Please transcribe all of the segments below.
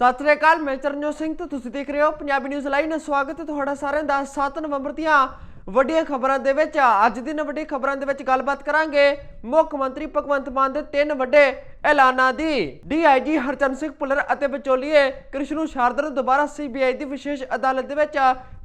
ਸਤਿ ਸ੍ਰੀ ਅਕਾਲ, ਮੈਂ ਚਰਨਜੋਤ ਸਿੰਘ ਤੇ ਤੁਸੀਂ ਦੇਖ ਰਹੇ ਹੋ ਪੰਜਾਬੀ ਨਿਊਜ਼ ਲਾਈਵ ਨਾਲ ਸਵਾਗਤ ਹੈ ਤੁਹਾਡਾ ਸਾਰਿਆਂ ਦਾ 7 ਨਵੰਬਰ ਦੀਆਂ ਵੱਡੀਆਂ ਖਬਰਾਂ ਦੇ ਵਿੱਚ। ਅੱਜ ਦਿਨ ਵੱਡੀ ਖਬਰਾਂ ਦੇ ਵਿੱਚ ਗੱਲਬਾਤ ਕਰਾਂਗੇ ਮੁੱਖ ਮੰਤਰੀ ਭਗਵੰਤ ਮਾਨ ਦੇ ਤਿੰਨ ਵੱਡੇ ਐਲਾਨਾਂ ਦੀ। ਡੀਆਈਜੀ ਹਰਚੰਦ ਸਿੰਘ ਪੁੱਲਰ ਅਤੇ ਵਿਚੋਲੀਏ ਕ੍ਰਿਸ਼ਨੂ ਸ਼ਾਰਦਾ ਨੂੰ ਦੁਬਾਰਾ ਸੀਬੀਆਈ ਦੀ ਵਿਸ਼ੇਸ਼ ਅਦਾਲਤ ਦੇ ਵਿੱਚ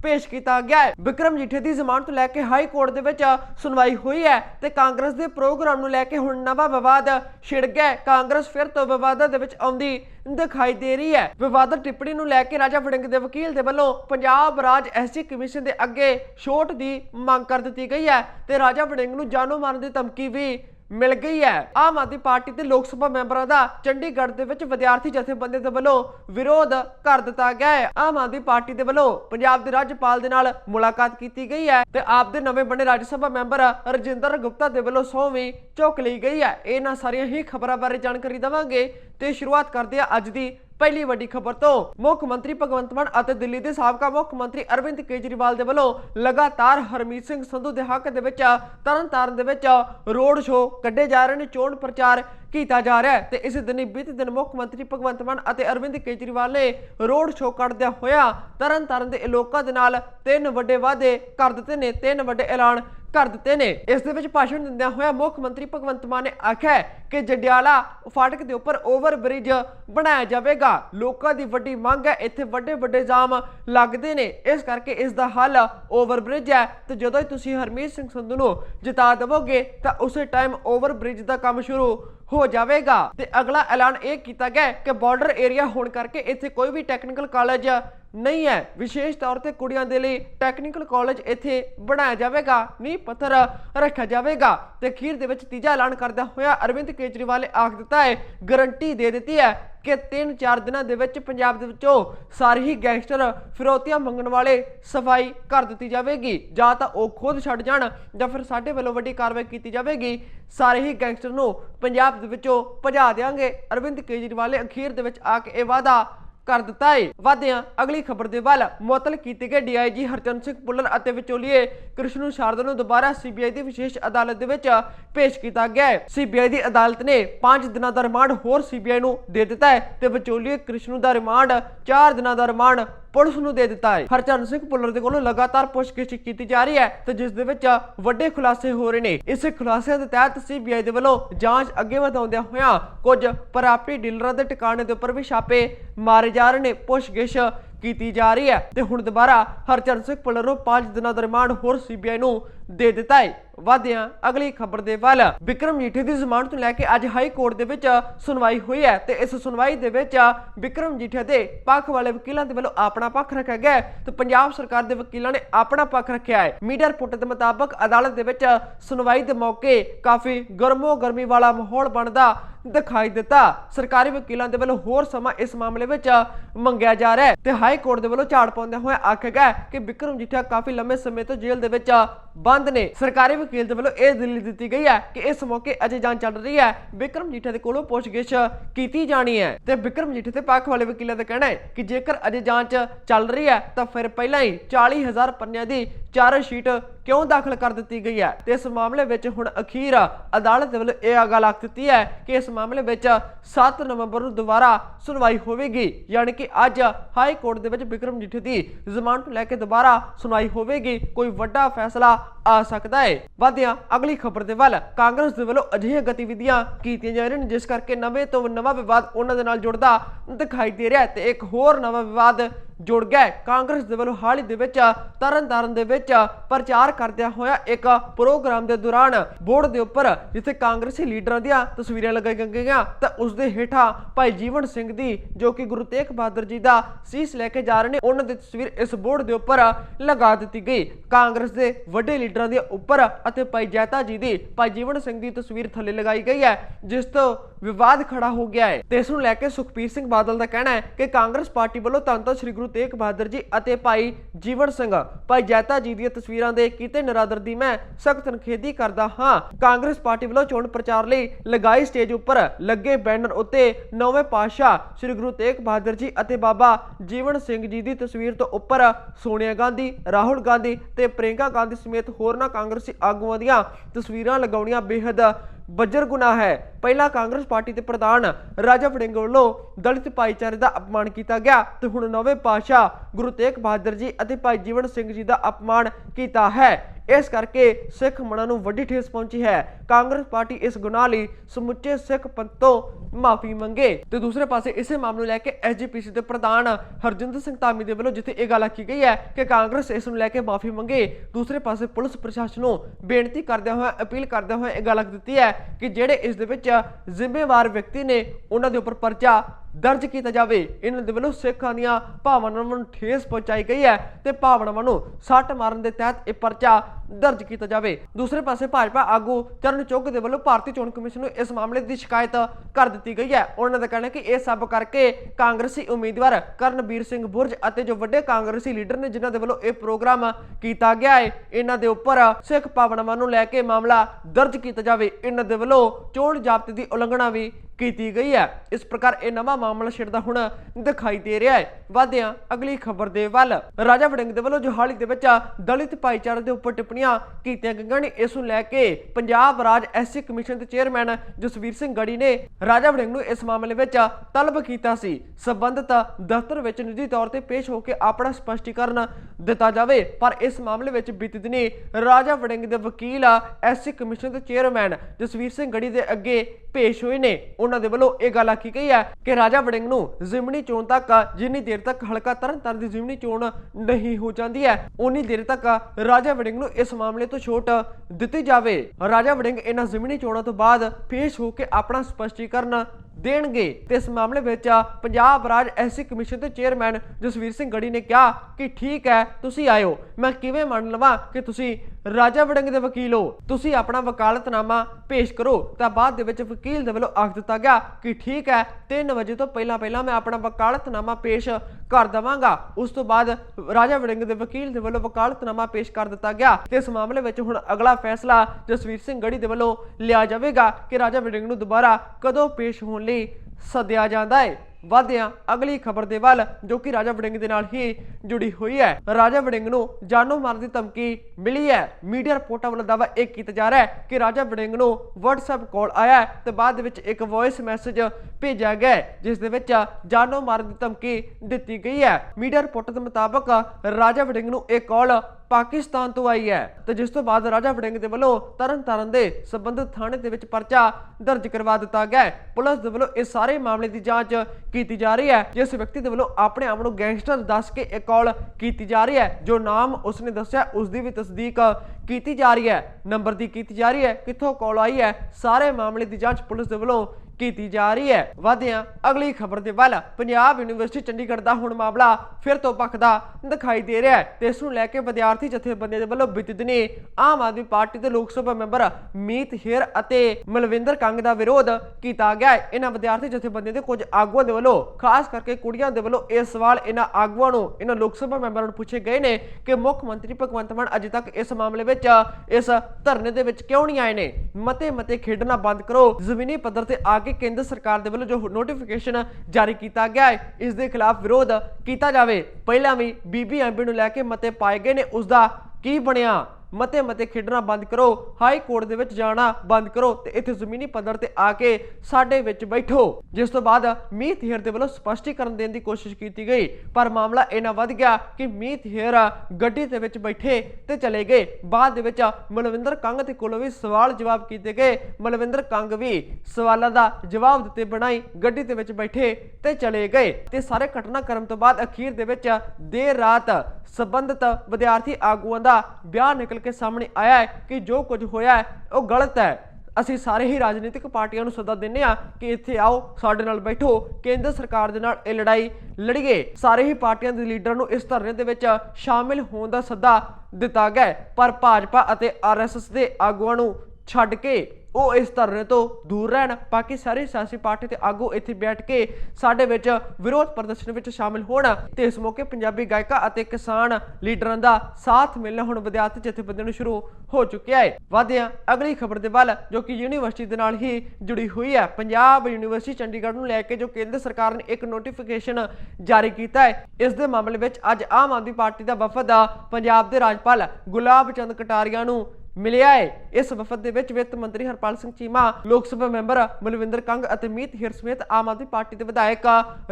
ਪੇਸ਼ ਕੀਤਾ ਗਿਆ ਹੈ। ਵਿਕਰਮ ਜੀਠੇ ਦੀ ਜ਼ਮਾਨਤ ਲੈ ਕੇ ਹਾਈ ਕੋਰਟ ਦੇ ਵਿੱਚ ਸੁਣਵਾਈ ਹੋਈ ਹੈ ਤੇ ਕਾਂਗਰਸ ਦੇ ਪ੍ਰੋਗਰਾਮ ਨੂੰ ਲੈ ਕੇ ਹੁਣ ਨਵਾਂ ਵਿਵਾਦ ਛਿੜ ਗਿਆ ਕਾਂਗਰਸ ਫਿਰ ਤੋਂ ਵਿਵਾਦਾਂ ਦੇ ਵਿੱਚ ਆਉਂਦੀ ਦਿਖਾਈ ਦੇ ਰਹੀ ਹੈ। ਵਿਵਾਦਤ ਟਿੱਪਣੀ ਨੂੰ ਲੈ ਕੇ ਰਾਜਾ ਵੜਿੰਗ ਦੇ ਵਕੀਲ ਦੇ ਵੱਲੋਂ ਪੰਜਾਬ ਰਾਜ ਐਸਸੀ ਕਮਿਸ਼ਨ ਦੇ ਅੱਗੇ ਛੋਟ ਦੀ ਮੰਗ ਕਰ ਦਿੱਤੀ ਗਈ ਹੈ ਤੇ ਰਾਜਾ ਵੜਿੰਗ ਨੂੰ ਜਾਨੋਂ ਮਾਰਨ ਦੀ ਧਮਕੀ ਵੀ ਮਿਲ ਗਈ ਹੈ। ਆਮ ਆਦਮੀ ਪਾਰਟੀ ਦੇ ਲੋਕ ਸਭਾ ਮੈਂਬਰਾਂ ਦਾ ਚੰਡੀਗੜ੍ਹ ਦੇ ਵਿੱਚ ਵਿਦਿਆਰਥੀ ਜਥੇਬੰਦੀ ਦੇ ਵੱਲੋਂ ਵਿਰੋਧ ਕਰ ਦਿੱਤਾ ਗਿਆ ਹੈ। ਆਮ ਆਦਮੀ ਪਾਰਟੀ ਦੇ ਵੱਲੋਂ ਪੰਜਾਬ ਦੇ ਰਾਜਪਾਲ ਦੇ ਨਾਲ ਮੁਲਾਕਾਤ ਕੀਤੀ ਗਈ ਹੈ ਤੇ ਆਪ ਦੇ ਨਵੇਂ ਬਣੇ ਰਾਜ ਸਭਾ ਮੈਂਬਰ ਰਜਿੰਦਰ ਗੁਪਤਾ ਦੇ ਵੱਲੋਂ ਸਹੁੰ ਚੁੱਕ ਲਈ ਗਈ ਹੈ। ਇਹਨਾਂ ਸਾਰੀਆਂ ਹੀ ਖਬਰਾਂ ਬਾਰੇ ਜਾਣਕਾਰੀ ਦੇਵਾਂਗੇ ਤੇ ਸ਼ੁਰੂਆਤ ਕਰਦੇ ਆ ਅੱਜ ਦੀ ਪਹਿਲੀ ਵੱਡੀ ਖਬਰ ਤੋਂ ਮੁੱਖ ਮੰਤਰੀ ਭਗਵੰਤ ਮਾਨ ਅਤੇ ਦਿੱਲੀ ਦੇ ਸਾਬਕਾ ਮੁੱਖ ਮੰਤਰੀ ਅਰਵਿੰਦ ਕੇਜਰੀਵਾਲ ਦੇ ਵੱਲੋਂ ਲਗਾਤਾਰ ਹਰਮੀਤ ਸਿੰਘ ਸੰਧੂ ਦੇ ਹੱਕ ਦੇ ਵਿੱਚ, ਤਰਨਤਾਰਨ ਦੇ ਵਿੱਚ ਰੋਡ ਸ਼ੋਅ ਕੱਢੇ ਜਾ ਰਹੇ ਨੇ, ਚੋਣ ਪ੍ਰਚਾਰ ਕੀਤਾ ਜਾ ਰਿਹਾ ਹੈ ਤੇ ਇਸ ਦਿਨ ਬੀਤੇ ਦਿਨ ਮੁੱਖ ਮੰਤਰੀ ਭਗਵੰਤ ਮਾਨ ਅਤੇ ਅਰਵਿੰਦ ਕੇਜਰੀਵਾਲ ਨੇ ਰੋਡ ਸ਼ੋਅ ਕੱਢਦਿਆਂ ਹੋਇਆ ਤਰਨਤਾਰਨ ਦੇ ਲੋਕਾਂ ਦੇ ਨਾਲ ਤਿੰਨ ਵੱਡੇ ਵਾਅਦੇ ਕਰ ਦਿੱਤੇ ਨੇ, ਤਿੰਨ ਵੱਡੇ ਐਲਾਨ ਕਰ ਦਿੱਤੇ ਨੇ। ਇਸ ਦੇ ਵਿੱਚ ਭਾਸ਼ਣ ਦਿੰਦਿਆਂ ਹੋਇਆ ਮੁੱਖ ਮੰਤਰੀ ਭਗਵੰਤ ਮਾਨ ਨੇ ਆਖਿਆ ਹੈ ਕਿ ਜੰਡਿਆਲਾ ਫਾਟਕ ਦੇ ਉੱਪਰ ਓਵਰ ਬ੍ਰਿਜ ਬਣਾਇਆ ਜਾਵੇਗਾ। ਲੋਕਾਂ ਦੀ ਵੱਡੀ ਮੰਗ ਹੈ, ਇੱਥੇ ਵੱਡੇ ਵੱਡੇ ਜਾਮ ਲੱਗਦੇ ਨੇ। ਇਸ ਕਰਕੇ ਇਸ ਦਾ ਹੱਲ ਓਵਰ ਬ੍ਰਿਜ ਹੈ। ਤੇ ਜਦੋਂ ਹੀ ਤੁਸੀਂ ਹਰਮੀਤ ਸਿੰਘ ਸੰਧੂ ਨੂੰ ਜਿਤਾ ਦੇਵੋਗੇ, ਤਾਂ ਉਸੇ ਟਾਈਮ ਓਵਰ ਬ੍ਰਿਜ ਦਾ ਕੰਮ ਸ਼ੁਰੂ ਹੋ ਜਾਵੇਗਾ। ਤੇ ਅਗਲਾ ਐਲਾਨ ਇਹ ਕੀਤਾ ਗਿਆ ਕਿ ਬਾਰਡਰ ਏਰੀਆ ਹੋਣ ਕਰਕੇ ਇੱਥੇ ਕੋਈ ਵੀ ਟੈਕਨੀਕਲ ਕਾਲਜ ਨਹੀਂ ਹੈ। ਵਿਸ਼ੇਸ਼ ਤੌਰ ਤੇ ਕੁੜੀਆਂ ਦੇ ਲਈ ਟੈਕਨੀਕਲ ਕਾਲਜ ਇੱਥੇ ਬਣਾਇਆ ਜਾਵੇਗਾ, ਨੀਂਹ ਪੱਥਰ ਰੱਖਿਆ ਜਾਵੇਗਾ। ਤੇ ਖੀਰ ਦੇ ਵਿੱਚ ਤੀਜਾ ਐਲਾਨ ਕਰਦਾ ਹੋਇਆ ਅਰਵਿੰਦ ਕੇਜਰੀਵਾਲ ਨੇ ਆਖ ਦਿੱਤਾ ਹੈ ਗਾਰੰਟੀ ਦੇ ਦਿੱਤੀ ਹੈ ਕਿ 3-4 ਦਿਨਾਂ ਦੇ ਵਿੱਚ ਪੰਜਾਬ ਦੇ ਵਿੱਚੋਂ ਸਾਰੇ ਹੀ ਗੈਂਗਸਟਰ ਫਿਰੌਤੀਆਂ ਮੰਗਣ ਵਾਲੇ ਸਫ਼ਾਈ ਕਰ ਦਿੱਤੀ ਜਾਵੇਗੀ। ਜਾਂ ਤਾਂ ਉਹ ਖੁਦ ਛੱਡ ਜਾਣ ਜਾਂ ਫਿਰ ਸਾਡੇ ਵੱਲੋਂ ਵੱਡੀ ਕਾਰਵਾਈ ਕੀਤੀ ਜਾਵੇਗੀ। ਸਾਰੇ ਹੀ ਗੈਂਗਸਟਰ ਨੂੰ ਪੰਜਾਬ ਦੇ ਵਿੱਚੋਂ ਭਜਾ ਦੇਵਾਂਗੇ ਅਰਵਿੰਦ ਕੇਜਰੀਵਾਲ ਨੇ ਅਖੀਰ ਦੇ ਵਿੱਚ ਆ ਕੇ ਇਹ ਵਾਅਦਾ ਕਰ ਦਿੱਤਾ ਹੈ ਵਾਦਿਆਂ ਅਗਲੀ ਖਬਰ ਦੇ ਵੱਲ ਮੁਅਤਲ ਕੀਤੇ ਗਏ ਡੀਆਈਜੀ ਹਰਚੰਦ ਸਿੰਘ ਪੁੱਲਰ ਅਤੇ ਵਿਚੋਲੀਏ ਕ੍ਰਿਸ਼ਨੂ ਸ਼ਾਰਦਾ ਨੂੰ ਦੁਬਾਰਾ ਸੀਬੀਆਈ ਦੀ ਵਿਸ਼ੇਸ਼ ਅਦਾਲਤ ਦੇ ਵਿੱਚ ਪੇਸ਼ ਕੀਤਾ ਗਿਆ ਹੈ ਸੀਬੀਆਈ ਦੀ ਅਦਾਲਤ ਨੇ 5 ਦਿਨਾਂ ਦਾ ਰਿਮਾਂਡ ਹੋਰ ਸੀਬੀਆਈ ਨੂੰ ਦੇ ਦਿੱਤਾ ਹੈ ਤੇ ਵਿਚੋਲੀਏ ਕ੍ਰਿਸ਼ਨੂ ਦਾ ਰਿਮਾਂਡ 4 ਦਿਨਾਂ ਦਾ ਰਿਮਾਂਡ ਪੁਲਿਸ ਨੂੰ ਦੇ ਦਿੱਤਾ ਹੈ। ਹਰਚੰਦ ਸਿੰਘ ਪੁੱਲਰ ਦੇ ਕੋਲੋਂ ਲਗਾਤਾਰ ਪੁੱਛਗਿੱਛ ਕੀਤੀ ਜਾ ਰਹੀ ਹੈ ਤੇ ਜਿਸ ਦੇ ਵਿੱਚ ਵੱਡੇ ਖੁਲਾਸੇ ਹੋ ਰਹੇ ਨੇ। ਇਸ ਖੁਲਾਸਿਆਂ ਦੇ ਤਹਿਤ ਸੀਬੀਆਈ ਦੇ ਵੱਲੋਂ ਜਾਂਚ ਅੱਗੇ ਵਧਾਉਂਦਿਆਂ ਹੋਇਆਂ ਕੁਝ ਪ੍ਰਾਪਰਟੀ ਡੀਲਰਾਂ ਦੇ ਟਿਕਾਣੇ ਦੇ ਉੱਪਰ ਵੀ ਛਾਪੇ ਮਾਰੇ ਜਾ ਰਹੇ ਨੇ। ਪੁੱਛਗਿੱਛ ਕੀਤੀ ਜਾ ਰਹੀ ਹੈ ਤੇ ਹੁਣ ਦੁਬਾਰਾ ਹਰਚਰਨ ਸਿੰਘ ਪੁੱਲਰ ਨੂੰ 5 ਦਿਨਾਂ ਦਾ ਰਿਮਾਂਡ ਹੋਰ ਸੀਬੀਆਈ ਨੂੰ ਦੇ ਦਿੱਤਾ ਹੈ। ਵਾਦਿਆਂ ਅਗਲੀ ਖਬਰ ਦੇ ਵੱਲ, ਵਿਕਰਮ ਜੀਠੇ ਦੀ ਜ਼ਮਾਨਤ ਨੂੰ ਲੈ ਕੇ ਅੱਜ ਹਾਈ ਕੋਰਟ ਦੇ ਵਿੱਚ ਸੁਣਵਾਈ ਹੋਈ ਹੈ ਤੇ ਇਸ ਸੁਣਵਾਈ ਦੇ ਵਿੱਚ ਵਿਕਰਮ ਜੀਠੇ ਦੇ ਪੱਖ ਵਾਲੇ ਵਕੀਲਾਂ ਦੇ ਵੱਲੋਂ ਆਪਣਾ ਪੱਖ ਰੱਖਿਆ ਗਿਆ ਤੇ ਪੰਜਾਬ ਸਰਕਾਰ ਦੇ ਵਕੀਲਾਂ ਨੇ ਆਪਣਾ ਪੱਖ ਰੱਖਿਆ ਹੈ। ਮੀਡੀਆ ਰਿਪੋਰਟ ਦੇ ਮੁਤਾਬਕ ਅਦਾਲਤ ਦੇ ਵਿੱਚ ਸੁਣਵਾਈ ਦੇ ਮੌਕੇ ਕਾਫੀ ਗਰਮੋ ਗਰਮੀ ਵਾਲਾ ਮਾਹੌਲ ਬਣਦਾ ਦਿਖਾਈ ਦਿੱਤਾ। ਸਰਕਾਰੀ ਵਕੀਲਾਂ ਦੇ ਵੱਲੋਂ ਹੋਰ ਸਮਾਂ ਇਸ ਮਾਮਲੇ ਵਿੱਚ ਮੰਗਿਆ ਜਾ ਰਿਹਾ ਹੈ ਤੇ ਹਾਈ ਕੋਰਟ ਦੇ ਵੱਲੋਂ ਝਾੜ ਪਾਉਂਦੇ ਹੋਏ ਆਖਿਆ ਗਿਆ ਕਿ ਵਿਕਰਮ ਜੀਠਾ ਕਾਫੀ ਲੰਮੇ ਸਮੇਂ ਤੋਂ ਜੇਲ੍ਹ ਦੇ ਵਿੱਚ ਬੰਦ ਨੇ ਸਰਕਾਰੀ ਵਕੀਲ ਦੇ ਵੱਲੋਂ ਇਹ ਦਲੀਲ ਦਿੱਤੀ ਗਈ ਹੈ ਕਿ ਇਸ ਮੌਕੇ ਅਜੇ ਜਾਂਚ ਚੱਲ ਰਹੀ ਹੈ। ਵਿਕਰਮ ਜੀਠਾ ਦੇ ਕੋਲੋਂ ਪੁੱਛਗਿੱਛ ਕੀਤੀ ਜਾਣੀ ਹੈ ਤੇ ਵਿਕਰਮ ਜੀਠੇ ਤੇ ਪੱਖ ਵਾਲੇ ਵਕੀਲਾਂ ਦਾ ਕਹਿਣਾ ਹੈ ਕਿ ਜੇਕਰ ਅਜੇ ਜਾਂਚ ਚੱਲ ਰਹੀ ਹੈ ਤਾਂ ਫਿਰ ਪਹਿਲਾਂ ਹੀ 40000 ਪੰਨਿਆਂ ਦੀ ਚਾਰਜ ਸ਼ੀਟ ਕਿਉਂ ਦਾਖਲ ਕਰ ਦਿੱਤੀ ਗਈ ਹੈ? ਤੇ ਇਸ ਮਾਮਲੇ ਵਿੱਚ ਹੁਣ ਅਖੀਰ ਅਦਾਲਤ ਦੇ ਵੱਲੋਂ ਇਹ ਗੱਲ ਆਖ ਦਿੱਤੀ ਹੈ ਕਿ ਇਸ ਮਾਮਲੇ ਵਿੱਚ 7 ਨਵੰਬਰ ਨੂੰ ਦੁਬਾਰਾ ਸੁਣਵਾਈ ਹੋਵੇਗੀ। ਯਾਨੀ ਕਿ ਅੱਜ ਹਾਈ ਕੋਰਟ ਦੇ ਵਿੱਚ ਵਿਕਰਮ ਜੀਠੇ ਦੀ ਜ਼ਮਾਨਤ ਨੂੰ ਲੈ ਕੇ ਦੁਬਾਰਾ ਸੁਣਵਾਈ ਹੋਵੇਗੀ। ਕੋਈ ਵੱਡਾ ਫੈਸਲਾ ਆ ਸਕਦਾ ਹੈ ਵਧਿਆ, ਅਗਲੀ ਖਬਰ ਦੇ ਵੱਲ ਕਾਂਗਰਸ ਦੇ ਵੱਲੋਂ ਅਜਿਹੀਆਂ ਗਤੀਵਿਧੀਆਂ ਕੀਤੀਆਂ ਜਾ ਰਹੀਆਂ ਨੇ, ਜਿਸ ਕਰਕੇ ਨਵੇਂ ਤੋਂ ਨਵਾਂ ਵਿਵਾਦ ਉਹਨਾਂ ਦੇ ਨਾਲ ਜੁੜਦਾ ਦਿਖਾਈ ਦੇ ਰਿਹਾ ਤੇ ਇੱਕ ਹੋਰ ਨਵਾਂ ਵਿਵਾਦ ਜੁੜ ਗਿਆ ਕਾਂਗਰਸ ਦੇ ਵੱਲੋਂ ਹਾਲ ਹੀ ਦੇ ਵਿੱਚ, ਤਰਨਤਾਰਨ ਦੇ ਵਿੱਚ ਪ੍ਰਚਾਰ ਕਰਦਿਆਂ ਹੋਇਆ ਇੱਕ ਪ੍ਰੋਗਰਾਮ ਦੇ ਦੌਰਾਨ ਬੋਰਡ ਦੇ ਉੱਪਰ, ਜਿੱਥੇ ਕਾਂਗਰਸੀ ਲੀਡਰਾਂ ਦੀਆਂ ਤਸਵੀਰਾਂ ਲਗਾਈਆਂ ਗਈਆਂ, ਤਾਂ ਉਸ ਦੇ ਹੇਠਾਂ ਭਾਈ ਜੀਵਨ ਸਿੰਘ ਦੀ, ਜੋ ਕਿ ਗੁਰੂ ਤੇਗ ਬਹਾਦਰ ਜੀ ਦਾ ਸੀਸ ਲੈ ਕੇ ਜਾ ਰਹੇ ਨੇ, ਉਹਨਾਂ ਦੀ ਤਸਵੀਰ ਇਸ ਬੋਰਡ ਦੇ ਉੱਪਰ ਲਗਾ ਦਿੱਤੀ ਗਈ। ਕਾਂਗਰਸ ਦੇ ਵੱਡੇ ਲੀਡਰਾਂ ਦੇ ਉੱਪਰ ਅਤੇ ਭਾਈ ਜੈਤਾ ਜੀ ਦੀ, ਭਾਈ ਜੀਵਨ ਸਿੰਘ ਦੀ ਤਸਵੀਰ ਥੱਲੇ ਲਗਾਈ ਗਈ ਹੈ, ਜਿਸ ਤੋਂ ਵਿਵਾਦ ਖੜਾ ਹੋ ਗਿਆ ਹੈ। ਤੇ ਇਸ ਨੂੰ ਲੈ ਕੇ ਸੁਖਪੀਰ ਸਿੰਘ ਬਾਦਲ ਦਾ ਕਹਿਣਾ ਹੈ ਕਿ ਕਾਂਗਰਸ ਪਾਰਟੀ ਵੱਲੋਂ ਧੰਨ ਧੰਨ ਸ੍ਰੀ ਗੁਰੂ ਤੇਗ ਬਹਾਦਰ ਜੀ ਅਤੇ ਭਾਈ ਜੀਵਨ ਸਿੰਘ। ਭਾਈ ਜੈਤਾ ਜੀ ਦੀਆਂ ਤਸਵੀਰਾਂ ਦੇ ਕੀਤੇ ਨਿਰਾਦਰ ਦੀ ਮੈਂ ਸਖਤ ਨਖੇਦੀ ਕਰਦਾ ਹਾਂ। ਕਾਂਗਰਸ ਪਾਰਟੀ ਵੱਲੋਂ ਚੋਣ ਪ੍ਰਚਾਰ ਲਈ ਲਗਾਈ ਸਟੇਜ ਉੱਪਰ ਲੱਗੇ ਬੈਨਰ ਉੱਤੇ ਨੌਵੇਂ ਪਾਤਸ਼ਾਹ ਸ੍ਰੀ ਗੁਰੂ ਤੇਗ ਬਹਾਦਰ ਜੀ ਅਤੇ ਬਾਬਾ ਜੀਵਨ ਸਿੰਘ ਜੀ ਦੀ ਤਸਵੀਰ ਤੋਂ ਉੱਪਰ ਸੋਨੀਆ ਗਾਂਧੀ, ਰਾਹੁਲ ਗਾਂਧੀ ਤੇ ਪ੍ਰਿਯੰਕਾ ਗਾਂਧੀ ਸਮੇਤ ਹੋਰਨਾਂ ਕਾਂਗਰਸੀ ਆਗੂਆਂ ਦੀਆਂ ਤਸਵੀਰਾਂ ਲਗਾਉਣੀਆਂ ਬੇहद ਬੱਜਰ ਗੁਨਾਹ ਹੈ। ਪਹਿਲਾਂ ਕਾਂਗਰਸ ਪਾਰਟੀ ਦੇ ਪ੍ਰਧਾਨ ਰਾਜਾ ਵੜਿੰਗ ਵੱਲੋਂ ਦਲਿਤ ਭਾਈਚਾਰੇ ਦਾ ਅਪਮਾਨ ਕੀਤਾ ਗਿਆ ਤੇ ਹੁਣ ਨਵੇਂ ਪਾਤਸ਼ਾਹ ਗੁਰੂ ਤੇਗ ਬਹਾਦਰ ਜੀ ਅਤੇ ਭਾਈ ਜੀਵਨ ਸਿੰਘ ਜੀ ਦਾ ਅਪਮਾਨ ਕੀਤਾ ਹੈ। ਇਸ ਕਰਕੇ ਸਿੱਖ ਮਨਾਂ ਨੂੰ ਵੱਡੀ ਠੇਸ ਪਹੁੰਚੀ ਹੈ। ਕਾਂਗਰਸ ਪਾਰਟੀ ਇਸ ਗੁਨਾਹ ਲਈ ਸਮੁੱਚੇ ਸਿੱਖ ਪੰਥ ਤੋਂ ਮਾਫੀ ਮੰਗੇ। ਤੇ ਦੂਸਰੇ ਪਾਸੇ ਇਸੇ ਮਾਮਲੇ ਨੂੰ ਲੈ ਕੇ ਐਸਜੀਪੀਸੀ ਦੇ ਪ੍ਰਧਾਨ ਹਰਜਿੰਦਰ ਸਿੰਘ ਧਾਮੀ ਦੇ ਵੱਲੋਂ ਜਿੱਥੇ ਇਹ ਗੱਲ ਆਖੀ ਗਈ ਹੈ ਕਿ ਕਾਂਗਰਸ ਇਸ ਨੂੰ ਲੈ ਕੇ ਮਾਫੀ ਮੰਗੇ, ਦੂਸਰੇ ਪਾਸੇ ਪੁਲਿਸ ਪ੍ਰਸ਼ਾਸਨ ਨੂੰ ਬੇਨਤੀ ਕਰਦਿਆਂ ਹੋਇਆ ਅਪੀਲ ਕਰਦਿਆਂ ਹੋਇਆ ਇਹ ਗੱਲ ਆਖ ਦਿੱਤੀ ਹੈ ਕਿ ਜਿਹੜੇ ਇਸ ਦੇ ਵਿੱਚ ਜ਼ਿੰਮੇਵਾਰ ਵਿਅਕਤੀ ਨੇ, ਉਹਨਾਂ ਦੇ ਉੱਪਰ ਪਰਚਾ ਦਰਜ ਕੀਤਾ ਜਾਵੇ। ਇਹਨਾਂ ਦੇ ਵੱਲੋਂ ਸਿੱਖਾਂ ਦੀਆਂ ਭਾਵਨਾਵਾਂ ਨੂੰ ਠੇਸ ਪਹੁੰਚਾਈ ਗਈ ਹੈ ਤੇ ਭਾਵਨਾਵਾਂ ਨੂੰ ਸੱਟ ਮਾਰਨ ਦੇ ਤਹਿਤ ਇਹ ਪਰਚਾ ਦਰਜ ਕੀਤਾ ਜਾਵੇ। ਦੂਸਰੇ ਪਾਸੇ ਭਾਜਪਾ ਆਗੂ ਚਰਨ ਚੁੱਗ ਦੇ ਵੱਲੋਂ ਭਾਰਤੀ ਚੋਣ ਕਮਿਸ਼ਨ ਨੂੰ ਇਸ ਮਾਮਲੇ ਦੀ ਸ਼ਿਕਾਇਤ ਕਰ ਦਿੱਤੀ ਗਈ ਹੈ। ਉਹਨਾਂ ਦਾ ਕਹਿਣਾ ਹੈ ਕਿ ਇਹ ਸਭ ਕਰਕੇ ਕਾਂਗਰਸੀ ਉਮੀਦਵਾਰ ਕਰਨਬੀਰ ਸਿੰਘ ਬੁਰਜ ਅਤੇ ਜੋ ਵੱਡੇ ਕਾਂਗਰਸੀ ਲੀਡਰ ਨੇ ਜਿਨ੍ਹਾਂ ਦੇ ਵੱਲੋਂ ਇਹ ਪ੍ਰੋਗਰਾਮ ਕੀਤਾ ਗਿਆ ਹੈ, ਇਹਨਾਂ ਦੇ ਉੱਪਰ ਸਿੱਖ ਭਾਵਨਾਵਾਂ ਨੂੰ ਲੈ ਕੇ ਮਾਮਲਾ ਦਰਜ ਕੀਤਾ ਜਾਵੇ। ਇਹਨਾਂ ਦੇ ਵੱਲੋਂ ਚੋਣ ਜ਼ਾਬਤੇ ਦੀ ਉਲੰਘਣਾ ਵੀ ਕੀਤੀ ਗਈ ਹੈ। ਇਸ ਪ੍ਰਕਾਰ ਇਹ ਨਵਾਂ ਮਾਮਲਾ ਛਿੜਦਾ ਹੁਣ ਦਿਖਾਈ ਦੇ ਰਿਹਾ ਹੈ। ਵਾਦਿਆਂ ਅਗਲੀ ਖਬਰ ਦੇ ਵੱਲ। ਰਾਜਾ ਵੜਿੰਗ ਦੇ ਵੱਲੋਂ ਜੋ ਦੇ ਵਿੱਚ ਦਲਿਤ ਭਾਈਚਾਰੇ ਦੇ ਉੱਪਰ ਟਿੱਪਣੀਆਂ ਕੀਤੀਆਂ ਗਈਆਂ ਨੇ। ਇਸ ਨੂੰ ਲੈ ਕੇ ਪੰਜਾਬ ਰਾਜ ਐਸਸੀ ਕਮਿਸ਼ਨ ਦੇ ਚੇਅਰਮੈਨ ਜਸਵੀਰ ਸਿੰਘ ਗੜੀ ਨੇ ਰਾਜਾ ਵੜਿੰਗ ਨੂੰ ਇਸ ਮਾਮਲੇ ਵਿੱਚ ਤਲਬ ਕੀਤਾ ਸੀ। ਸਬੰਧਤ ਦਫ਼ਤਰ ਵਿੱਚ ਨਿੱਜੀ ਤੌਰ ਤੇ ਪੇਸ਼ ਹੋ ਕੇ ਆਪਣਾ ਸਪਸ਼ਟੀਕਰਨ ਦਿੱਤਾ ਜਾਵੇ, ਪਰ ਇਸ ਮਾਮਲੇ ਵਿੱਚ ਬੀਤੀ ਦਿਨੀ ਰਾਜਾ ਵੜਿੰਗ ਦੇ ਵਕੀਲ ਐਸਸੀ ਕਮਿਸ਼ਨ ਦੇ ਚੇਅਰਮੈਨ ਜਸਵੀਰ ਸਿੰਘ ਗੜੀ ਦੇ ਅੱਗੇ ਪੇਸ਼ ਹੋਏ ਨੇ। ਉਹਨਾਂ ਦੇ ਵੱਲੋਂ ਇਹ ਗੱਲ ਆਖੀ ਗਈ ਹੈ ਕਿ ਰਾਜਾ ਵੜਿੰਗ ਨੂੰ ਜ਼ਿਮਨੀ ਚੋਣ ਤੱਕ, ਜਿੰਨੀ ਦੇਰ ਤੱਕ ਹਲਕਾ ਤਰਨਤਾਰਨ ਦੀ ਜ਼ਿਮਨੀ ਚੋਣ ਨਹੀਂ ਹੋ ਜਾਂਦੀ ਹੈ ਉਨੀ ਦੇਰ ਤੱਕ ਰਾਜਾ ਵੜਿੰਗ ਨੂੰ ਇਸ ਮਾਮਲੇ ਤੋਂ ਛੋਟ ਦਿੱਤੀ ਜਾਵੇ। ਰਾਜਾ ਵੜਿੰਗ ਇਹਨਾਂ ਜ਼ਿਮਨੀ ਚੋਣਾਂ ਤੋਂ ਬਾਅਦ ਪੇਸ਼ ਹੋ ਕੇ ਆਪਣਾ ਸਪਸ਼ਟੀਕਰਨ ਦੇਣਗੇ। ਤੇ ਇਸ ਮਾਮਲੇ ਵਿੱਚ ਪੰਜਾਬ ਰਾਜ ਐਸਸੀ ਕਮਿਸ਼ਨ ਦੇ ਚੇਅਰਮੈਨ ਜਸਵੀਰ ਸਿੰਘ ਗੜੀ ਨੇ ਕਿਹਾ ਕਿ ਠੀਕ ਹੈ, ਤੁਸੀਂ ਆਇਓ। ਮੈਂ ਕਿਵੇਂ ਮੰਨ ਲਵਾਂ ਕਿ ਤੁਸੀਂ ਰਾਜਾ ਵੜਿੰਗ ਦੇ ਵਕੀਲ ਹੋ? ਤੁਸੀਂ ਆਪਣਾ ਵਕਾਲਤਨਾਮਾ ਪੇਸ਼ ਕਰੋ। ਤਾਂ ਬਾਅਦ ਦੇ ਵਿੱਚ ਵਕੀਲ ਦੇ ਵੱਲੋਂ ਆਖ ਦਿੱਤਾ ਗਿਆ ਕਿ ਠੀਕ ਹੈ 3 ਵਜੇ ਤੋਂ ਪਹਿਲਾਂ ਪਹਿਲਾਂ ਮੈਂ ਆਪਣਾ ਵਕਾਲਤਨਾਮਾ ਪੇਸ਼ ਕਰ ਦਵਾਂਗਾ। ਉਸ ਤੋਂ ਬਾਅਦ ਰਾਜਾ ਵੜਿੰਗ ਦੇ ਵਕੀਲ ਦੇ ਵੱਲੋਂ ਵਕਾਲਤਨਾਮਾ ਪੇਸ਼ ਕਰ ਦਿੱਤਾ ਗਿਆ। ਤੇ ਇਸ ਮਾਮਲੇ ਵਿੱਚ ਹੁਣ ਅਗਲਾ ਫੈਸਲਾ ਜਸਵੀਰ ਸਿੰਘ ਗੜੀ ਦੇ ਵੱਲੋਂ ਲਿਆ ਜਾਵੇਗਾ ਕਿ ਰਾਜਾ ਵੜਿੰਗ ਨੂੰ ਦੁਬਾਰਾ ਕਦੋਂ ਪੇਸ਼ ਹੋਣ ਲਈ ਸੱਦਿਆ ਜਾਂਦਾ ਹੈ ਵਾਦਿਆਂ ਅਗਲੀ ਖਬਰ ਦੇ ਵੱਲ ਜੋ ਕਿ ਰਾਜਾ ਵੜਿੰਗ ਦੇ ਨਾਲ ਹੀ ਜੁੜੀ ਹੋਈ ਹੈ। ਰਾਜਾ ਵੜਿੰਗ ਨੂੰ ਜਾਨੋਂ ਮਾਰਨ ਦੀ ਧਮਕੀ ਮਿਲੀ ਹੈ। ਮੀਡੀਆ ਰਿਪੋਰਟਾਂ ਵੱਲੋਂ ਦਾਅਵਾ ਇਹ ਕੀਤਾ ਜਾ ਰਿਹਾ ਹੈ ਕਿ ਰਾਜਾ ਵੜਿੰਗ ਨੂੰ WhatsApp ਕਾਲ ਆਇਆ ਤੇ ਬਾਅਦ ਦੇ ਵਿੱਚ ਇੱਕ ਵੌਇਸ ਮੈਸੇਜ ਭੇਜਿਆ ਗਿਆ ਹੈ, ਜਿਸ ਦੇ ਵਿੱਚ ਜਾਨੋਂ ਮਾਰਨ ਦੀ ਧਮਕੀ ਦਿੱਤੀ ਗਈ ਹੈ। ਮੀਡੀਆ ਰਿਪੋਰਟ ਦੇ ਮੁਤਾਬਕ ਰਾਜਾ ਵੜਿੰਗ ਨੂੰ ਇਹ ਕਾਲ ਪਾਕਿਸਤਾਨ ਤੋਂ ਆਈ ਹੈ ਤੇ ਜਿਸ ਤੋਂ ਬਾਅਦ ਰਾਜਾ ਵੜਿੰਗ ਦੇ ਵੱਲੋਂ ਤਰਨ ਦੇ ਸੰਬੰਧਿਤ ਥਾਣੇ ਦੇ ਵਿੱਚ ਪਰਚਾ ਦਰਜ ਕਰਵਾ ਦਿੱਤਾ ਗਿਆ ਹੈ। ਪੁਲਿਸ ਦੇ ਵੱਲੋਂ ਇਸ ਸਾਰੇ ਮਾਮਲੇ ਦੀ ਜਾਂਚ ਕੀਤੀ ਜਾ ਰਹੀ ਹੈ। ਜਿਸ ਵਿਅਕਤੀ ਦੇ ਵੱਲੋਂ ਆਪਣੇ ਆਪ ਨੂੰ ਗੈਂਗਸਟਰ ਦੱਸ ਕੇ ਇਹ ਕਾਲ ਕੀਤੀ ਜਾ ਰਹੀ ਹੈ, ਜੋ ਨਾਮ ਉਸਨੇ ਦੱਸਿਆ ਉਸ ਦੀ ਵੀ ਤਸਦੀਕ ਕੀਤੀ ਜਾ ਰਹੀ ਹੈ। ਨੰਬਰ ਦੀ ਕੀਤੀ ਜਾ ਰਹੀ ਹੈ, ਕਿੱਥੋਂ ਕਾਲ ਆਈ ਹੈ, ਸਾਰੇ ਮਾਮਲੇ ਦੀ ਜਾਂਚ ਪੁਲਿਸ ਦੇ ਵੱਲੋਂ ਕੀਤੀ ਜਾ ਰਹੀ ਹੈ। ਵਾਦਿਆਂ ਅਗਲੀ ਖਬਰ ਦੇ ਵੱਲ ਪੰਜਾਬ ਯੂਨੀਵਰਸਿਟੀ ਚੰਡੀਗੜ੍ਹ ਦਾ ਹੁਣ ਮਾਮਲਾ ਫਿਰ ਤੋਂ ਪੱਕਦਾ ਦਿਖਾਈ ਦੇ ਰਿਹਾ ਹੈ ਤੇ ਇਸ ਨੂੰ ਲੈ ਕੇ ਵਿਦਿਆਰਥੀ ਜਥੇਬੰਦੀਆਂ ਦੇ ਵੱਲੋਂ ਬੀਤੇ ਦਿਨੀ ਆਮ ਆਦਮੀ ਪਾਰਟੀ ਦੇ ਲੋਕ ਸਭਾ ਮੈਂਬਰ ਮੀਤ ਹੇਰ ਅਤੇ ਮਲਵਿੰਦਰ ਕੰਗ ਦਾ ਵਿਰੋਧ ਕੀਤਾ ਗਿਆ ਹੈ। ਇਹਨਾਂ ਵਿਦਿਆਰਥੀ ਜਥੇਬੰਦੀਆਂ ਦੇ ਕੁਝ ਆਗੂਆਂ ਦੇ ਵੱਲੋਂ, ਖਾਸ ਕਰਕੇ ਕੁੜੀਆਂ ਦੇ ਵੱਲੋਂ ਇਹ ਸਵਾਲ ਇਹਨਾਂ ਆਗੂਆਂ ਨੂੰ, ਇਹਨਾਂ ਲੋਕ ਸਭਾ ਮੈਂਬਰਾਂ ਨੂੰ ਪੁੱਛੇ ਗਏ ਨੇ ਕਿ ਮੁੱਖ ਮੰਤਰੀ ਭਗਵੰਤ ਮਾਨ ਅਜੇ ਤੱਕ ਇਸ ਮਾਮਲੇ ਵਿੱਚ ਇਸ ਧਰਨੇ ਦੇ ਵਿੱਚ ਕਿਉਂ ਨਹੀਂ ਆਏ ਨੇ? ਮਤੇ ਮਤੇ ਖੇਡਣਾ ਬੰਦ ਕਰੋ, ਜ਼ਮੀਨੀ ਪੱਧਰ ਤੇ ਆ ਕੇ ਕੇਂਦਰ ਸਰਕਾਰ ਦੇ ਵੱਲੋਂ ਜੋ ਨੋਟੀਫਿਕੇਸ਼ਨ ਜਾਰੀ ਕੀਤਾ ਗਿਆ ਹੈ, ਇਸ ਦੇ ਖਿਲਾਫ ਵਿਰੋਧ ਕੀਤਾ ਜਾਵੇ। ਪਹਿਲਾਂ ਵੀ ਬੀਬੀ ਬੀਬੀਐਮਬੀ ਨੂੰ ਲੈ ਕੇ ਮਤੇ ਪਾਏ ਗਏ ਨੇ। ਉਸ ਦਾ ਕੀ ਬਣਿਆ? ਮਤੇ ਮਤੇ ਖੇਡਣਾ ਬੰਦ ਕਰੋ, ਹਾਈ ਕੋਰਟ ਦੇ ਵਿੱਚ ਜਾਣਾ ਬੰਦ ਕਰੋ ਤੇ ਇੱਥੇ ਜ਼ਮੀਨੀ ਪੱਧਰ ਤੇ ਆ ਕੇ ਸਾਡੇ ਵਿੱਚ ਬੈਠੋ। ਜਿਸ ਤੋਂ ਬਾਅਦ ਮੀਤ ਹੇਰ ਦੇ ਵੱਲੋਂ ਸਪਸ਼ਟੀਕਰਨ ਦੇਣ ਦੀ ਕੋਸ਼ਿਸ਼ ਕੀਤੀ ਗਈ, ਪਰ ਮਾਮਲਾ ਇਹਨਾਂ ਵੱਧ ਗਿਆ ਕਿ ਮੀਤ ਹੇਰ ਗੱਡੀ ਦੇ ਵਿੱਚ ਬੈਠੇ ਤੇ ਚਲੇ ਗਏ। ਬਾਅਦ ਦੇ ਵਿੱਚ ਮਲਵਿੰਦਰ ਕੰਗ ਦੇ ਕੋਲੋਂ ਵੀ ਸਵਾਲ ਜਵਾਬ ਕੀਤੇ ਗਏ। ਮਲਵਿੰਦਰ ਕੰਗ ਵੀ ਸਵਾਲਾਂ ਦਾ ਜਵਾਬ ਦਿੱਤੇ ਬਣਾਈ ਗੱਡੀ ਦੇ ਵਿੱਚ ਬੈਠੇ ਤੇ ਚਲੇ ਗਏ ਤੇ ਸਾਰੇ ਘਟਨਾਕ੍ਰਮ ਤੋਂ ਬਾਅਦ ਅਖੀਰ ਦੇ ਵਿੱਚ ਦੇਰ ਰਾਤ ਸੰਬੰਧਿਤ ਵਿਦਿਆਰਥੀ ਆਗੂਆਂ ਦਾ ਬਿਆਨ ਨਿਕਲ ਕੇ ਸਾਹਮਣੇ ਆਇਆ ਹੈ ਕਿ ਜੋ ਕੁਝ ਹੋਇਆ ਹੈ, ਉਹ ਗਲਤ ਹੈ। ਅਸੀਂ ਸਾਰੇ ਹੀ ਰਾਜਨੀਤਿਕ ਪਾਰਟੀਆਂ ਨੂੰ ਸੱਦਾ ਦਿੰਨੇ ਆ ਕਿ ਇੱਥੇ ਆਓ, ਸਾਡੇ ਨਾਲ ਬੈਠੋ, ਕੇਂਦਰ ਸਰਕਾਰ ਦੇ ਨਾਲ ਇਹ ਲੜਾਈ ਲੜੀਏ। ਸਾਰੇ ਹੀ ਪਾਰਟੀਆਂ ਦੇ ਲੀਡਰਾਂ ਨੂੰ ਇਸ ਧਰਨੇ ਦੇ ਵਿੱਚ ਸ਼ਾਮਿਲ ਹੋਣ ਦਾ ਸੱਦਾ ਦਿੱਤਾ ਗਿਆ ਪਰ ਭਾਜਪਾ ਅਤੇ ਆਰਐਸਐਸ ਦੇ ਆਗੂਆਂ ਨੂੰ ਛੱਡ ਕੇ ਉਹ ਇਸ ਧਰਨੇ ਤੋਂ ਦੂਰ ਰਹਿਣ। ਬਾਕੀ ਸਾਰੇ ਸਿਆਸੀ ਪਾਰਟੀ ਤੇ ਆਗੂ ਇੱਥੇ ਬੈਠ ਕੇ ਸਾਡੇ ਵਿੱਚ ਵਿਰੋਧ ਪ੍ਰਦਰਸ਼ਨ ਵਿੱਚ ਸ਼ਾਮਿਲ ਹੋਣ ਤੇ ਇਸ ਮੌਕੇ ਪੰਜਾਬੀ ਗਾਇਕਾਂ ਅਤੇ ਕਿਸਾਨ ਲੀਡਰਾਂ ਦਾ ਸਾਥ ਮਿਲਣਾ ਹੁਣ ਵਿਦਿਆਰਥੀ ਜਥੇਬੰਦੀਆਂ ਨੂੰ ਸ਼ੁਰੂ ਹੋ ਚੁੱਕਿਆ ਹੈ। ਵਾਦਿਆਂ ਅਗਲੀ ਖਬਰ ਦੇ ਵੱਲ, ਜੋ ਕਿ ਯੂਨੀਵਰਸਿਟੀ ਦੇ ਨਾਲ ਹੀ ਜੁੜੀ ਹੋਈ ਹੈ। ਪੰਜਾਬ ਯੂਨੀਵਰਸਿਟੀ ਚੰਡੀਗੜ੍ਹ ਨੂੰ ਲੈ ਕੇ ਜੋ ਕੇਂਦਰ ਸਰਕਾਰ ਨੇ ਇੱਕ ਨੋਟੀਫਿਕੇਸ਼ਨ ਜਾਰੀ ਕੀਤਾ ਹੈ, ਇਸ ਦੇ ਮਾਮਲੇ ਵਿੱਚ ਅੱਜ ਆਮ ਆਦਮੀ ਪਾਰਟੀ ਦਾ ਵਫਦ ਪੰਜਾਬ ਦੇ ਰਾਜਪਾਲ ਗੁਲਾਬ ਚੰਦ ਕਟਾਰੀਆ ਨੂੰ ਮਿਲਿਆ ਹੈ ਇਸ ਵਫਦ ਦੇ ਵਿੱਚ ਵਿੱਤ ਮੰਤਰੀ ਹਰਪਾਲ ਸਿੰਘ ਚੀਮਾ, ਲੋਕ ਸਭਾ ਮੈਂਬਰ ਮਲਵਿੰਦਰ ਕੰਗ ਅਤੇ ਮੀਤ ਹੀਰ ਸਮੇਤ ਆਮ ਆਦਮੀ ਪਾਰਟੀ ਦੇ ਵਿਧਾਇਕ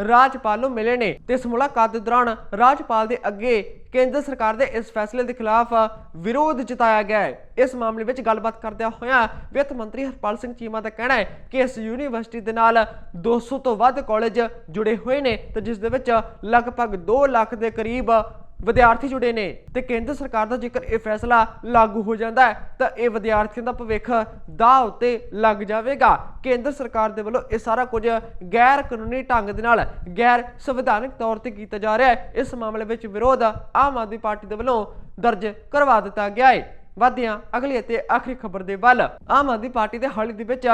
ਰਾਜਪਾਲ ਨੂੰ ਮਿਲੇ ਨੇ। ਤੇ ਇਸ ਮੁਲਾਕਾਤ ਦੇ ਦੌਰਾਨ ਰਾਜਪਾਲ ਦੇ ਅੱਗੇ ਕੇਂਦਰ ਸਰਕਾਰ ਦੇ ਇਸ ਫੈਸਲੇ ਦੇ ਖਿਲਾਫ ਵਿਰੋਧ ਜਤਾਇਆ ਗਿਆ ਹੈ ਇਸ ਮਾਮਲੇ ਵਿੱਚ ਗੱਲਬਾਤ ਕਰਦਿਆਂ ਹੋਇਆਂ ਵਿੱਤ ਮੰਤਰੀ ਹਰਪਾਲ ਸਿੰਘ ਚੀਮਾ ਦਾ ਕਹਿਣਾ ਹੈ ਕਿ ਇਸ ਯੂਨੀਵਰਸਿਟੀ ਦੇ ਨਾਲ 200 ਤੋਂ ਵੱਧ ਕਾਲਜ ਜੁੜੇ ਹੋਏ ਨੇ ਤੇ ਜਿਸ ਦੇ ਵਿੱਚ ਲਗਭਗ 2 ਲੱਖ ਦੇ ਕਰੀਬ ਵਿਦਿਆਰਥੀ ਜੁੜੇ ਨੇ ਤੇ ਕੇਂਦਰ ਸਰਕਾਰ ਦਾ ਜੇਕਰ ਇਹ ਫੈਸਲਾ ਲਾਗੂ ਹੋ ਜਾਂਦਾ ਹੈ, ਤਾਂ ਇਹ ਵਿਦਿਆਰਥੀਆਂ ਦਾ ਭਵਿੱਖ ਦਾਅ ਉੱਤੇ ਲੱਗ ਜਾਵੇਗਾ। ਕੇਂਦਰ ਸਰਕਾਰ ਦੇ ਵੱਲੋਂ ਇਹ ਸਾਰਾ ਕੁਝ ਗੈਰ ਕਾਨੂੰਨੀ ਢੰਗ ਦੇ ਨਾਲ, ਗੈਰ ਸੰਵਿਧਾਨਕ ਤੌਰ ਤੇ ਕੀਤਾ ਜਾ ਰਿਹਾ ਹੈ। ਇਸ ਮਾਮਲੇ ਵਿੱਚ ਵਿਰੋਧ ਆਮ ਆਦਮੀ ਪਾਰਟੀ ਦੇ ਵੱਲੋਂ ਦਰਜ ਕਰਵਾ ਦਿੱਤਾ ਗਿਆ ਹੈ। ਵਧਿਆਂ ਅਗਲੀ ਅਤੇ ਆਖਰੀ ਖਬਰ ਦੇ ਵੱਲ। ਆਮ ਆਦਮੀ ਪਾਰਟੀ ਦੇ ਹਾਲ ਦੇ ਵਿੱਚ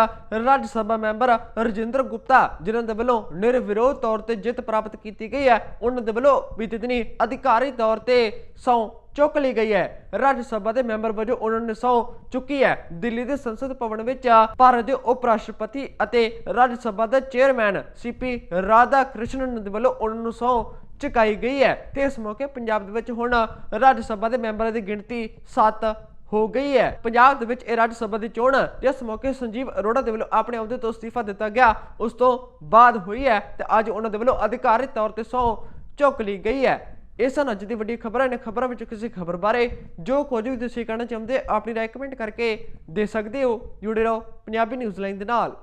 ਰਾਜ ਸਭਾ ਮੈਂਬਰ ਰਜਿੰਦਰ ਗੁਪਤਾ, ਜਿਨ੍ਹਾਂ ਦੇ ਵੱਲੋਂ ਨਿਰਵਿਰੋਧ ਤੌਰ ਤੇ ਜਿੱਤ ਪ੍ਰਾਪਤ ਕੀਤੀ ਗਈ ਹੈ, ਉਹਨਾਂ ਦੇ ਵੱਲੋਂ ਬੀਤੇ ਦਿਨੀ ਅਧਿਕਾਰੀ ਤੌਰ ਤੇ ਸਹੁੰ ਚੁੱਕ ਲਈ ਗਈ ਹੈ। ਰਾਜ ਸਭਾ ਦੇ ਮੈਂਬਰ ਵਜੋਂ ਉਹਨਾਂ ਨੇ ਸਹੁੰ ਚੁੱਕੀ ਹੈ। ਦਿੱਲੀ ਦੇ ਸੰਸਦ ਭਵਨ ਵਿੱਚ ਭਾਰਤ ਦੇ ਉਪ ਰਾਸ਼ਟਰਪਤੀ ਅਤੇ ਰਾਜ ਸਭਾ ਦੇ ਚੇਅਰਮੈਨ ਸੀਪੀ ਰਾਧਾ ਕ੍ਰਿਸ਼ਨਨ ਦੇ ਵੱਲੋਂ ਉਹਨਾਂ ਨੂੰ ਸਹੁੰ ਚੁਕਾਈ ਗਈ ਹੈ। ਤੇ ਇਸ ਮੌਕੇ ਪੰਜਾਬ ਦੇ ਵਿੱਚ ਹੁਣ ਰਾਜ ਸਭਾ ਦੇ ਮੈਂਬਰਾਂ ਦੀ ਗਿਣਤੀ 7 ਹੋ ਗਈ ਹੈ। ਪੰਜਾਬ ਦੇ ਵਿੱਚ ਇਹ ਰਾਜ ਸਭਾ ਦੀ ਚੋਣ ਜਿਸ ਮੌਕੇ ਸੰਜੀਵ ਅਰੋੜਾ ਦੇ ਵੱਲੋਂ ਆਪਣੇ ਅਹੁਦੇ ਤੋਂ ਅਸਤੀਫਾ ਦਿੱਤਾ ਗਿਆ, ਉਸ ਤੋਂ ਬਾਅਦ ਹੋਈ ਹੈ ਤੇ ਅੱਜ ਉਹਨਾਂ ਦੇ ਵੱਲੋਂ ਅਧਿਕਾਰਿਤ ਤੌਰ ਤੇ ਸਹੁੰ ਚੁੱਕ ਲਈ ਗਈ ਹੈ। ਇਹ ਸਨ ਅੱਜ ਦੀ ਵੱਡੀ ਖਬਰਾਂ ਨੇ ਖਬਰਾਂ ਵਿੱਚ ਕਿਸੇ ਖਬਰ ਬਾਰੇ ਜੋ ਕੁਝ ਵੀ ਤੁਸੀਂ ਕਹਿਣਾ ਚਾਹੁੰਦੇ ਆਪਣੀ ਰਾਏ ਕਮੈਂਟ ਕਰਕੇ ਦੇ ਸਕਦੇ ਹੋ। ਜੁੜੇ ਰਹੋ ਪੰਜਾਬੀ ਨਿਊਜ਼ ਲਾਈਨ ਦੇ ਨਾਲ।